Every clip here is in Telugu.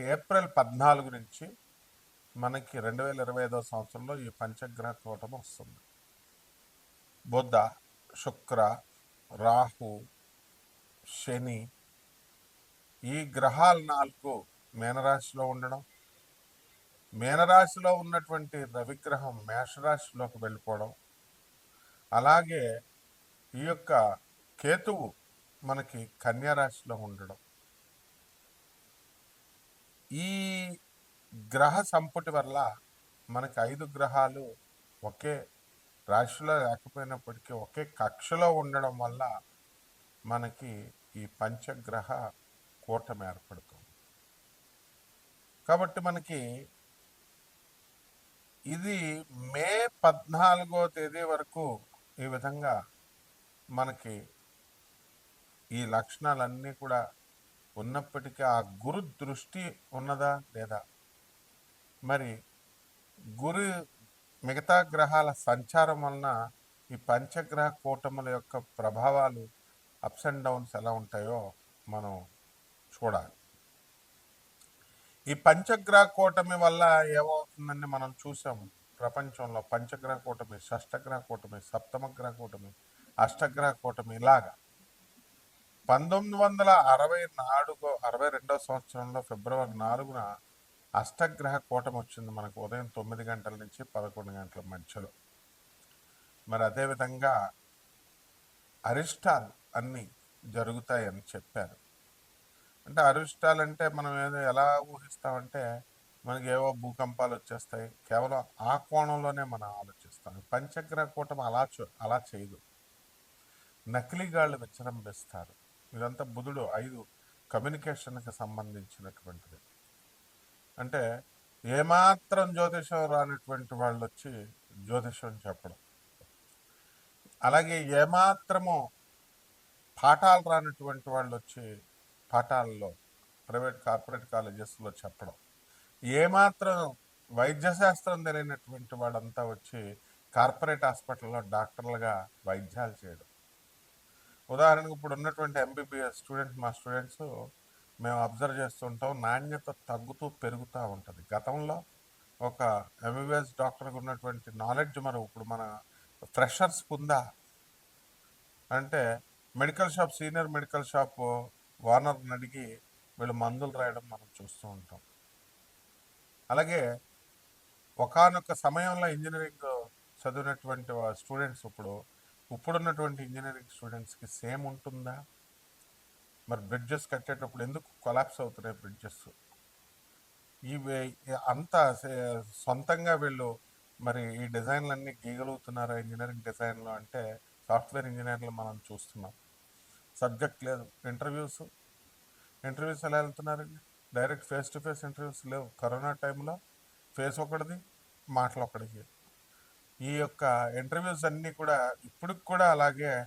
ఏప్రిల్ పద్నాలుగు నుంచి మనకి రెండు వేల ఇరవై ఐదో సంవత్సరంలో ఈ పంచగ్రహ కూటమి వస్తుంది. బుధ శుక్ర రాహు శని ఈ గ్రహాలు నాలుగు మేనరాశిలో ఉండడం మేనరాశిలో ఉన్నటువంటి రవిగ్రహం మేషరాశిలోకి వెళ్ళిపోవడం అలాగే ఈ యొక్క కేతువు మనకి కన్యారాశిలో ఉండడం ఈ గ్రహ సంపుటి వల్ల మనకి ఐదు గ్రహాలు ఒకే రాశిలో లేకపోయినప్పటికీ ఒకే కక్షలో ఉండడం వల్ల మనకి ఈ పంచగ్రహ కూటమి ఏర్పడుతుంది. కాబట్టి మనకి ఇది మే పద్నాలుగో తేదీ వరకు ఈ విధంగా మనకి ఈ లక్షణాలన్నీ కూడా ఉన్నప్పటికీ ఆ గురు దృష్టి ఉన్నదా లేదా మరి గురు మిగతా గ్రహాల సంచారం వలన ఈ పంచగ్రహ కూటముల యొక్క ప్రభావాలు అప్స్ అండ్ డౌన్స్ ఎలా ఉంటాయో మనం చూడాలి. ఈ పంచగ్రహ కూటమి వల్ల ఏమవుతుందని మనం చూసాం ప్రపంచంలో పంచగ్రహ కూటమి షష్టగ్రహ కూటమి సప్తమగ్రహ కూటమి అష్టగ్రహ కూటమి ఇలాగా. పంతొమ్మిది వందల అరవై నాలుగు అరవై రెండో సంవత్సరంలో ఫిబ్రవరి నాలుగున అష్టగ్రహ కూటమి వచ్చింది మనకు ఉదయం తొమ్మిది గంటల నుంచి పదకొండు గంటల మధ్యలో. మరి అదేవిధంగా అరిష్టాలు అన్నీ జరుగుతాయని చెప్పారు. అంటే అరిష్టాలు అంటే మనం ఏదో ఎలా ఊహిస్తామంటే మనకి ఏవో భూకంపాలు వచ్చేస్తాయి. కేవలం ఆ కోణంలోనే మనం ఆలోచిస్తాం. పంచగ్రహ కూటమి అలా చూ- అలా చేయదు. నకిలీగాళ్ళు విజృంభిస్తారు ఇదంతా బుధుడు ఐదు కమ్యూనికేషన్కి సంబంధించినటువంటిది. అంటే ఏమాత్రం జ్యోతిషం రానటువంటి వాళ్ళు వచ్చి జ్యోతిషం చెప్పడం. అలాగే ఏమాత్రము పాఠాలు రానటువంటి వాళ్ళు వచ్చి పాఠాల్లో ప్రైవేట్ కార్పొరేట్ కాలేజెస్లో చెప్పడం. ఏమాత్రం వైద్యశాస్త్రం తెలియనటువంటి వాళ్ళంతా వచ్చి కార్పొరేట్ హాస్పిటల్లో డాక్టర్లుగా వైద్యాలు చేయడం. ఉదాహరణకు ఇప్పుడు ఉన్నటువంటి ఎంబీబీఎస్ స్టూడెంట్స్ మా స్టూడెంట్స్ మేము అబ్జర్వ్ చేస్తుంటాం నాణ్యత తగ్గుతూ పెరుగుతూ ఉంటుంది. గతంలో ఒక ఎంబీబీఎస్ డాక్టర్కి ఉన్నటువంటి నాలెడ్జ్ మరి ఇప్పుడు మన ఫ్రెషర్స్ ఉందా? అంటే medical shop senior medical shop ఓనర్ని అడిగి వీళ్ళు మందులు రాయడం మనం చూస్తూ ఉంటాం. అలాగే ఒకానొక సమయంలో ఇంజనీరింగ్ చదివినటువంటి స్టూడెంట్స్ ఇప్పుడు ఇప్పుడున్నటువంటి ఇంజనీరింగ్ స్టూడెంట్స్కి సేమ్ ఉంటుందా? మరి బ్రిడ్జెస్ కట్టేటప్పుడు ఎందుకు కొలాప్స్ అవుతున్నాయి బ్రిడ్జెస్? ఇవి అంతా సే- సొంతంగా వీళ్ళు మరి ఈ డిజైన్లన్నీ గీగలుగుతున్నారు ఇంజనీరింగ్ డిజైన్లో అంటే సాఫ్ట్వేర్ ఇంజనీర్లు మనం చూస్తున్నాం. సబ్జెక్ట్ లేదు. ఇంటర్వ్యూస్ ఇంటర్వ్యూస్ ఎలా వెళ్తున్నారండి? Direct face to face interviews లేవు. కరోనా టైంలో ఫేస్ ఒకటిది మాటలు ఒకటికి ఈ యొక్క ఇంటర్వ్యూస్ అన్నీ కూడా ఇప్పటికి కూడా అలాగే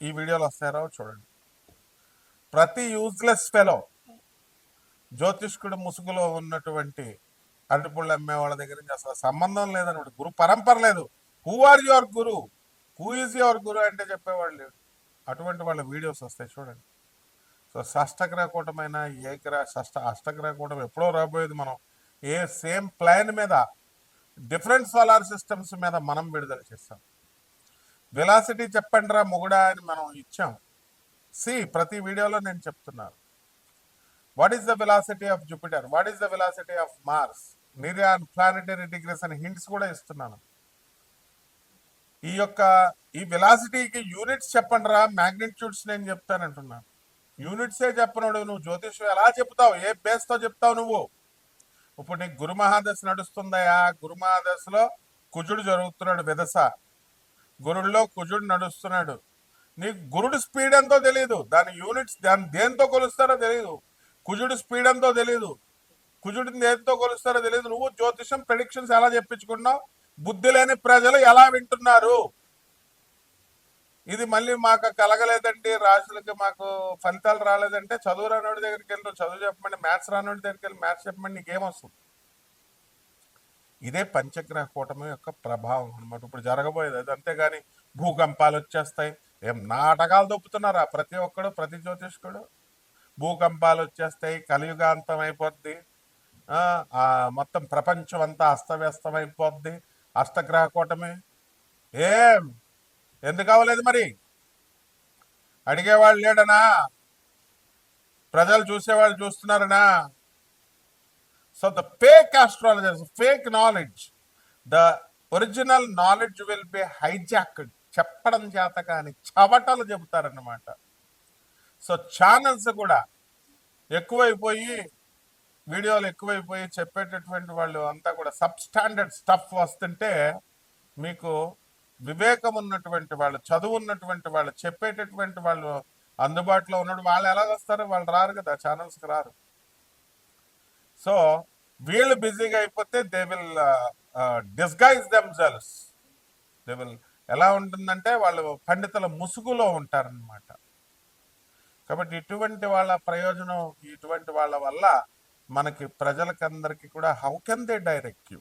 ఈ వీడియోలు వస్తారో చూడండి. ప్రతి యూజ్లెస్ ఫెలో జ్యోతిష్కుడు ముసుగులో ఉన్నటువంటి అరటిపుళ్ళు అమ్మే వాళ్ళ దగ్గర నుంచి అసలు సంబంధం లేదనమాట గురు పరంపర లేదు. Who are your guru who is your guru అంటే చెప్పేవాళ్ళు లేడు అటువంటి వాళ్ళ వీడియోస్ వస్తాయి చూడండి. సో షష్టగ్రహకూటమైన కూటమైన షష్ట అష్టగ్రహకూటం ఎప్పుడో రాబోయేది మనం ఏ సేమ్ ప్లాన్ మీద డిఫరెంట్ సోలార్ సిస్టమ్స్ మీద మనం విడుదల చేస్తాం. వెలాసిటీ చెప్పండి రా మొగుడా అని మనం ఇచ్చాం. సి ప్రతి వీడియోలో నేను చెప్తున్నాను. What is the velocity of Jupiter what is the velocity of Mars నిరియాన్ planetary degrees అని హింట్స్ కూడా ఇస్తున్నాను. ఈ యొక్క ఈ వెలాసిటీకి యూనిట్స్ చెప్పండి రా మ్యాగ్నిట్యూడ్స్ నేను చెప్తానంటున్నాను యూనిట్సే చెప్పనోడు నువ్వు జ్యోతిష్యం ఎలా చెప్తావు ఏ బేస్తో చెప్తావు నువ్వు? ఇప్పుడు నీకు గురు మహాదశ నడుస్తుందయా? గురు మహాదశలో కుజుడు జరుగుతున్నాడు విదస. గురుడిలో కుజుడు నడుస్తున్నాడు. నీకు గురుడు స్పీడ్ ఎంతో తెలియదు దాని యూనిట్స్ దాని దేంతో కొలుస్తారో తెలియదు కుజుడు స్పీడ్ ఎంతో తెలియదు కుజుడిని దేంతో కొలుస్తారో తెలియదు నువ్వు జ్యోతిషం ప్రెడిక్షన్స్ ఎలా చెప్పించుకున్నావు? బుద్ధి లేని ప్రజలు ఎలా వింటున్నారు? ఇది మళ్ళీ మాకు కలగలేదండి. రాజులకి మాకు ఫలితాలు రాలేదంటే చదువు రానోడి దగ్గరికి వెళ్ళి చదువు చెప్పమండి మ్యాథ్స్ రానోడి దగ్గరికి వెళ్ళి మ్యాథ్స్ చెప్పమండి నీకేమొస్తుంది ఇదే పంచగ్రహ కూటమి యొక్క ప్రభావం అనమాట ఇప్పుడు జరగబోయేది అది. అంతేగాని భూకంపాలు వచ్చేస్తాయి. ఏం నాటకాలు దొప్పుతున్నారా ప్రతి ఒక్కడు ప్రతి జ్యోతిష్కుడు. భూకంపాలు వచ్చేస్తాయి కలియుగాంతం అయిపోద్ది. మొత్తం ప్రపంచం అంతా అస్తవ్యస్తం అయిపోద్ది అష్టగ్రహ కూటమి. ఏం? ఎందుకు అవ్వలేదు మరి? అడిగేవాళ్ళు లేడనా? ప్రజలు చూసేవాళ్ళు చూస్తున్నారనా? So the fake astrologers fake knowledge the original knowledge will be hijacked చెప్పడం చేత కానీ చవటలు చెబుతారన్నమాట. సో ఛానల్స్ కూడా ఎక్కువైపోయి వీడియోలు ఎక్కువైపోయి చెప్పేటటువంటి వాళ్ళు అంతా కూడా సబ్ స్టాండర్డ్ స్టఫ్ వస్తుంటే మీకు వివేకం ఉన్నటువంటి వాళ్ళు చదువు ఉన్నటువంటి వాళ్ళు చెప్పేటటువంటి వాళ్ళు అందుబాటులో ఉన్నాడు వాళ్ళు ఎలా వస్తారు వాళ్ళు రారు కదా ఛానల్స్కి రారు. సో వీళ్ళు బిజీగా అయిపోతే they will disguise themselves they will ఎలా ఉంటుందంటే వాళ్ళు పండితుల ముసుగులో ఉంటారనమాట కాబట్టి ఇటువంటి వాళ్ళ ప్రయోజనం ఇటువంటి వాళ్ళ వల్ల మనకి ప్రజలకందరికీ కూడా how can they direct you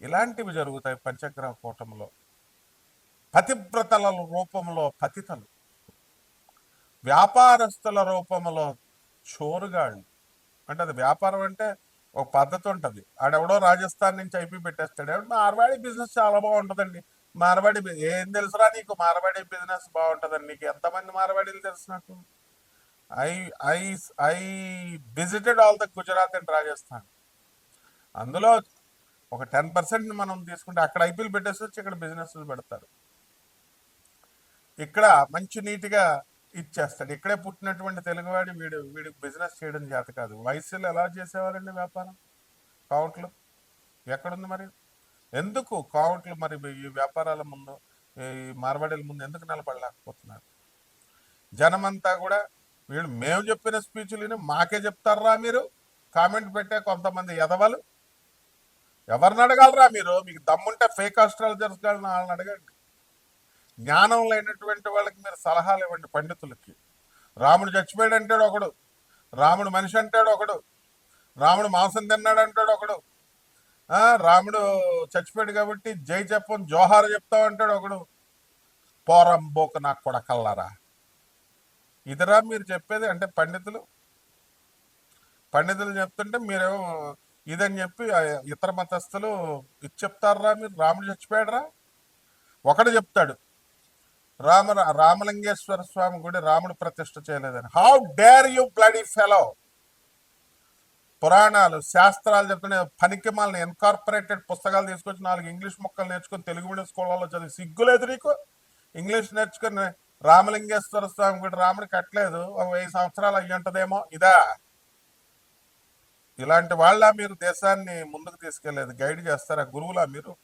ఇలాంటివి జరుగుతాయి పంచగ్రహ కూటంలో పతివ్రతల రూపంలో పతితలు. వ్యాపారస్తుల రూపంలో చోరుగాళ్ళు. అంటే అది వ్యాపారం అంటే ఒక పద్ధతి ఉంటుంది. ఆడెవడో రాజస్థాన్ నుంచి అయిపోయి పెట్టేస్తాడు. ఎవడు మార్వాడి బిజినెస్ చాలా బాగుంటుందండి. మార్వాడి ఏం తెలుసురా నీకు? మార్వాడి బిజినెస్ బాగుంటుందండి. నీకు ఎంతమంది మార్వాడీలు తెలుసు నాకు? I I I visited all the Gujarat and Rajasthan. అందులో ఒక టెన్ పర్సెంట్ మనం తీసుకుంటే అక్కడ ఐపీఎల్ పెట్టేసి వచ్చి ఇక్కడ బిజినెస్ పెడతారు. ఇక్కడ మంచి నీట్గా ఇచ్చేస్తాడు. ఇక్కడే పుట్టినటువంటి తెలుగువాడి వీడు వీడికి బిజినెస్ చేయడం చేత కాదు. వయసులో ఎలా చేసేవారండి వ్యాపారం? కౌంట్లు? ఎక్కడుంది మరి? ఎందుకు కౌంట్లు మరి ఈ వ్యాపారాల ముందు ఈ మార్వాడీల ముందు ఎందుకు నిలబడలేకపోతున్నారు? జనమంతా కూడా వీళ్ళు మేము చెప్పిన స్పీచ్లు మాకే చెప్తారా మీరు? కామెంట్ పెట్టే కొంతమంది ఎదవలు ఎవరిని అడగలరా మీరు? మీకు దమ్ముంటే ఫేక్ ఆస్ట్రాలజర్స్ వాళ్ళని అడగండి. జ్ఞానం లేనటువంటి వాళ్ళకి మీరు సలహాలు ఇవ్వండి పండితులకి. రాముడు చచ్చిపోయాడు అంటాడు ఒకడు. రాముడు మనిషి అంటాడు ఒకడు. రాముడు మాంసం తిన్నాడు అంటాడు ఒకడు. రాముడు చచ్చిపోయాడు కాబట్టి జై చెప్పం జోహార్ చెప్తావు అంటాడు ఒకడు. పోరం బోక నాకు కూడా కల్లారా ఇదిరా మీరు చెప్పేది అంటే పండితులు. పండితులు చెప్తుంటే మీరేమో ఇదని చెప్పి ఇతర మతస్థులు ఇది చెప్తారా మీరు? రాముడు చచ్చిపోయాడురా. ఒకడు చెప్తాడు. రామ రామలింగేశ్వర స్వామి గుడి రాముడు ప్రతిష్ఠ చేయలేదని. How dare you bloody fellow పురాణాలు శాస్త్రాలు చెప్తున్న పనికి మాలని ఇన్కార్పొరేటెడ్ పుస్తకాలు తీసుకొచ్చి నాలుగు ఇంగ్లీష్ మొక్కలు నేర్చుకుని తెలుగు మీడియం స్కూళ్ళలో చదివి సిగ్గులేదు నీకు? ఇంగ్లీష్ నేర్చుకుని రామలింగేశ్వర స్వామి గుడి రాముడు కట్టలేదు. ఒక వెయ్యి సంవత్సరాలు అయ్యి ఉంటుందేమో. ఇదా? ఇలాంటి వాళ్ళ మీరు? దేశాన్ని ముందుకు తీసుకెళ్ళేదు. గైడ్ చేస్తారా? గురువులా మీరు?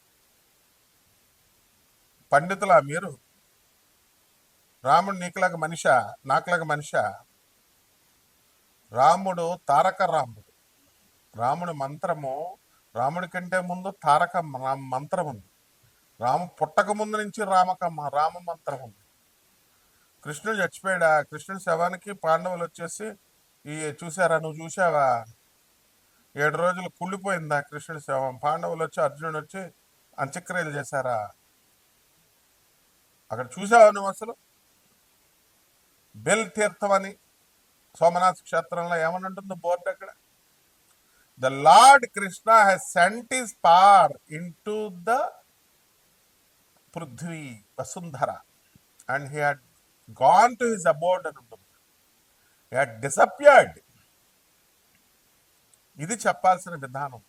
పండితులా మీరు? రాముడు నీకులాగా మనిష? నాకులాగా మనిష? రాముడు తారక రాముడు. రాముడి మంత్రము రాముడి కంటే ముందు తారక మంత్రం ఉంది రాము పుట్టక ముందు నుంచి రామక రామ మంత్రం ఉంది కృష్ణుడు చచ్చిపోయాడా? కృష్ణుడి శవానికి పాండవులు వచ్చేసి ఈ చూసారా నువ్వు చూసావా ఏడు రోజులు కుళ్ళిపోయిందా కృష్ణుడి శవం? పాండవులు వచ్చి అర్జునుడు వచ్చి అంత్యక్రియలు చేశారా? అక్కడ చూసావా నువ్వు అసలు? బెల్ తీర్థం అని సోమనాథ్ క్షేత్రంలో ఏమని ఉంటుంది బోర్డు అక్కడ? The lord Krishna has sent his part into the prithvi vasundhara. And he had gone to his abode అని ఉంటుంది. హీ హ్యాడ్ డిసప్యర్డ్ ఇది చెప్పాల్సిన విధానం.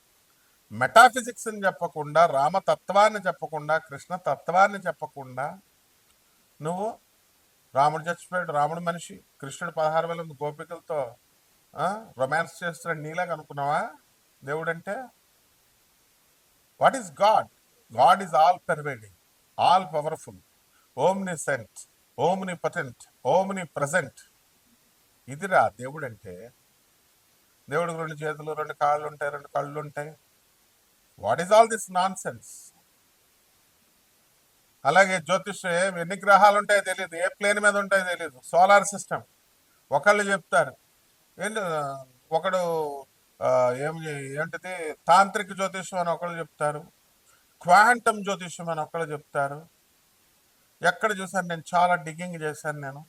మెటాఫిజిక్స్ అని చెప్పకుండా రామతత్వాన్ని చెప్పకుండా కృష్ణ తత్వాన్ని చెప్పకుండా నువ్వు రాముడు చచ్చిపోయాడు. రాముడు మనిషి. కృష్ణుడు పదహారు వేల మంది గోపికలతో రొమాన్స్ చేస్తున్నాడు. నీలాగా అనుకున్నావా? దేవుడు అంటే what is god god is all pervading all powerful omniscient omnipotent omnipresent ఇదిరా దేవుడు అంటే దేవుడికి రెండు చేతులు రెండు కాళ్ళు ఉంటాయి రెండు కళ్ళు ఉంటాయి. What is all this nonsense అలాగే జ్యోతిష్యం ఎన్ని గ్రహాలు ఉంటాయో తెలియదు ఏ ప్లేన్ మీద ఉంటాయో తెలియదు సోలార్ సిస్టమ్. ఒకళ్ళు చెప్తారు. ఏంటి ఒకడు ఏం ఏంటిది తాంత్రిక జ్యోతిష్యం అని ఒకళ్ళు చెప్తారు. క్వాంటమ్ జ్యోతిష్యం అని ఒకళ్ళు చెప్తారు. ఎక్కడ చూసాను నేను? చాలా డిగ్గింగ్ చేశాను నేను.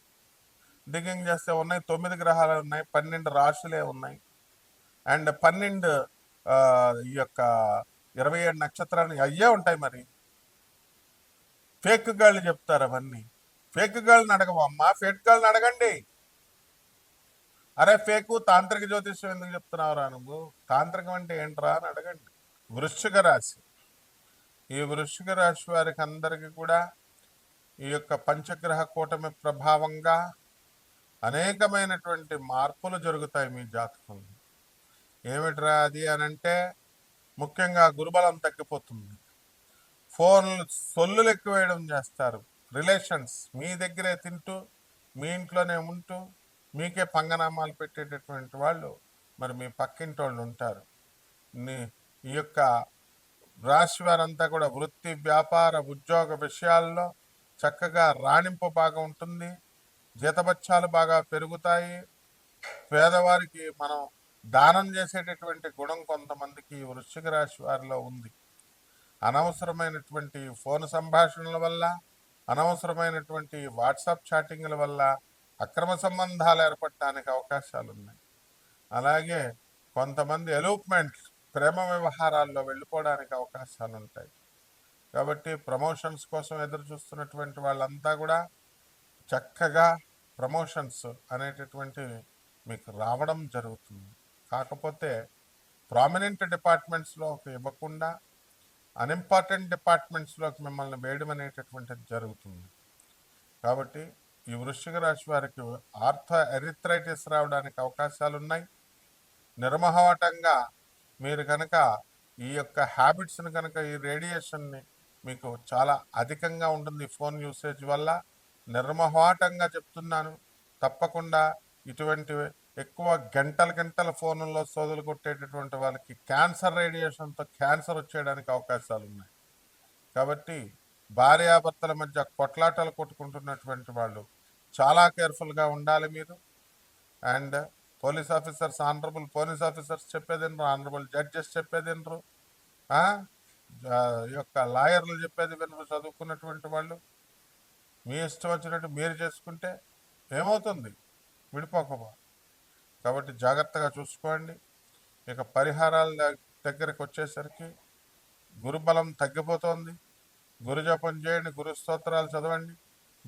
డిగ్గింగ్ చేస్తే ఉన్నాయి తొమ్మిది గ్రహాలు ఉన్నాయి పన్నెండు రాశులే ఉన్నాయి. అండ్ పన్నెండు ఈ యొక్క ఇరవై ఏడు నక్షత్రాలు అయ్యే ఉంటాయి మరి. ఫేక్ గాళ్ళు చెప్తారు అవన్నీ. ఫేక్ గాళ్ళని అడగవమ్మా ఫేక్ గాళ్ళని అడగండి. అరే ఫేకు తాంత్రిక జ్యోతిష్యం ఎందుకు చెప్తున్నావురా నువ్వు? తాంత్రికం అంటే ఏంట్రా అని అడగండి. వృశ్చిక రాశి. ఈ వృశ్చిక రాశి వారికి అందరికీ కూడా ఈ యొక్క పంచగ్రహ కూటమి ప్రభావంగా అనేకమైనటువంటి మార్పులు జరుగుతాయి మీ జాతకంలో. ఏమిట్రా అది అని అంటే ముఖ్యంగా గురుబలం తగ్గిపోతుంది. ఫోన్లు సొల్లులు ఎక్కువేయడం చేస్తారు. రిలేషన్స్ మీ దగ్గరే తింటూ మీ ఇంట్లోనే ఉంటూ మీకే పంగనామాలు పెట్టేటటువంటి వాళ్ళు మరి మీ పక్కింటి వాళ్ళు ఉంటారు. నీ- ఈ యొక్క రాశి వారంతా కూడా వృత్తి వ్యాపార ఉద్యోగ విషయాల్లో చక్కగా రాణింపు బాగా ఉంటుంది. జీతబత్యాలు బాగా పెరుగుతాయి. పేదవారికి మనం దానం చేసేటటువంటి గుణం కొంతమందికి వృశ్చిక రాశి వారిలో ఉంది. అనవసరమైనటువంటి ఫోన్ సంభాషణల వల్ల అనవసరమైనటువంటి వాట్సాప్ చాటింగ్ల వల్ల అక్రమ సంబంధాలు ఏర్పడటానికి అవకాశాలు ఉన్నాయి అలాగే కొంతమంది ఎలూప్మెంట్స్ ప్రేమ వ్యవహారాల్లో వెళ్ళిపోవడానికి అవకాశాలు ఉంటాయి కాబట్టి ప్రమోషన్స్ కోసం ఎదురు చూస్తున్నటువంటి వాళ్ళంతా కూడా చక్కగా ప్రమోషన్స్ అనేటటువంటివి మీకు రావడం జరుగుతుంది. కాకపోతే ప్రామినెంట్ డిపార్ట్మెంట్స్లోకి ఇవ్వకుండా అన్ఇంపార్టెంట్ డిపార్ట్మెంట్స్లోకి మిమ్మల్ని వేయడం అనేటటువంటిది జరుగుతుంది. కాబట్టి ఈ వృశ్చిక రాశి వారికి ఆర్థ ఎరిథ్రైటిస్ రావడానికి అవకాశాలు ఉన్నాయి నిర్మహవటంగా మీరు కనుక ఈ యొక్క హ్యాబిట్స్ని కనుక ఈ రేడియేషన్ని మీకు చాలా అధికంగా ఉంటుంది ఫోన్ యూసేజ్ వల్ల. నిర్మహవాటంగా చెప్తున్నాను. తప్పకుండా ఇటువంటి ఎక్కువ గంటల గంటల ఫోన్లో సోదులు కొట్టేటటువంటి వాళ్ళకి క్యాన్సర్ రేడియేషన్తో క్యాన్సర్ వచ్చేయడానికి అవకాశాలు ఉన్నాయి. కాబట్టి భార్యాభర్తల మధ్య కొట్లాటలు కొట్టుకుంటున్నటువంటి వాళ్ళు చాలా కేర్ఫుల్గా ఉండాలి మీరు. And police officers honourable police officers చెప్పేది వినరు ఆనరబుల్ జడ్జెస్ చెప్పేది వినరు. ఈ యొక్క లాయర్లు చెప్పేది వినరు చదువుకున్నటువంటి వాళ్ళు. మీ ఇష్టం వచ్చినట్టు మీరు చేసుకుంటే ఏమవుతుంది? విడిపోకపో కాబట్టి జాగ్రత్తగా చూసుకోండి. ఇక పరిహారాల ద- దగ్గరికి వచ్చేసరికి గురుబలం తగ్గిపోతోంది. గురు జపం చేయండి గురు స్తోత్రాలు చదవండి.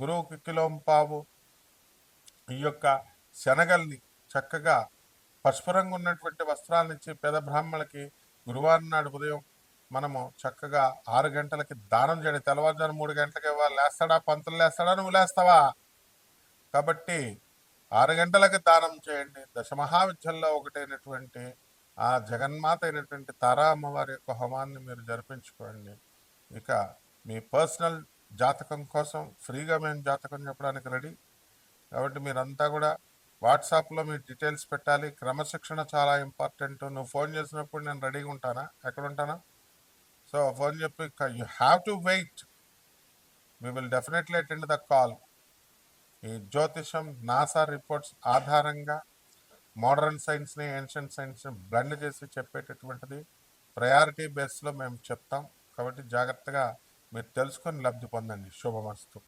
గురువుకి కిలోం పావు ఈ యొక్క శనగల్ని చక్కగా పసుపు రంగు ఉన్నటువంటి వస్త్రాలను ఇచ్చి పేద బ్రాహ్మణులకి గురువారం నాడు ఉదయం మనము చక్కగా ఆరు గంటలకి దానం చేయండి. తెల్లవారుజాను మూడు గంటలకి ఇవ్వాలి లేస్తాడా? పంతులు లేస్తాడా? నువ్వు లేస్తావా? కాబట్టి ఆరు గంటలకు దానం చేయండి. దశమహావిద్యల్లో ఒకటైనటువంటి ఆ జగన్మాత అయినటువంటి తారా అమ్మవారి యొక్క హోమాన్ని మీరు జరిపించుకోండి. ఇక మీ పర్సనల్ జాతకం కోసం ఫ్రీగా మేము జాతకం చెప్పడానికి రెడీ. కాబట్టి మీరంతా కూడా వాట్సాప్లో మీ డీటెయిల్స్ పెట్టాలి. క్రమశిక్షణ చాలా ఇంపార్టెంట్. నువ్వు ఫోన్ చేసినప్పుడు నేను రెడీగా ఉంటానా? ఎక్కడ ఉంటానా సో ఫోన్ చెప్పి you have to wait we will definitely attend the call ఈ జ్యోతిషం నాసా రిపోర్ట్స్ ఆధారంగా మోడర్న్ సైన్స్ని ఏన్షియంట్ సైన్స్ని బ్లెండ్ చేసి చెప్పేటటువంటిది ప్రయారిటీ బేస్లో మేము చెప్తాం. కాబట్టి జాగ్రత్తగా మీరు తెలుసుకొని లబ్ధి పొందండి. శుభమస్తు.